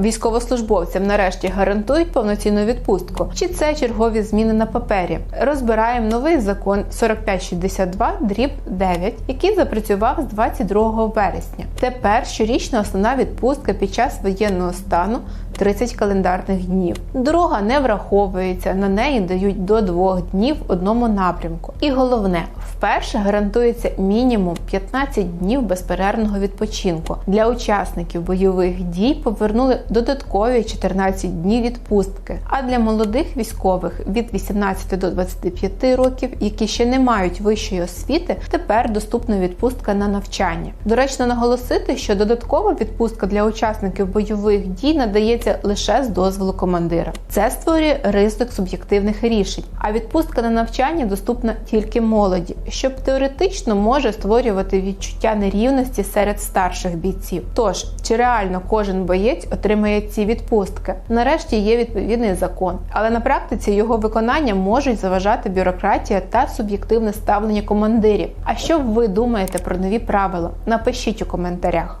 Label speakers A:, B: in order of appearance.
A: військовослужбовцям нарешті гарантують повноцінну відпустку, чи це чергові зміни на папері. Розбираємо новий закон 4562 дріб 9, який запрацював з 22 вересня. Тепер щорічна основна відпустка під час воєнного стану 30 календарних днів. Дорога не враховується, на неї дають до двох днів в одному напрямку. І головне, вперше гарантується мінімум 15 днів безперервного відпочинку. Для учасників бойових дій повернули додаткові 14 днів відпустки. А для молодих військових від 18 до 25 років, які ще не мають вищої освіти, тепер доступна відпустка на навчання. Доречно наголосити, що додаткова відпустка для учасників бойових дій надається лише з дозволу командира. Це створює ризик суб'єктивних рішень. А відпустка на навчання доступна тільки молоді, що теоретично може створювати відчуття нерівності серед старших бійців. Тож чи реально кожен боєць отримає ці відпустки? Нарешті є відповідний закон, але на практиці його виконання можуть заважати бюрократія та суб'єктивне ставлення командирів. А що ви думаєте про нові правила? Напишіть у коментарях.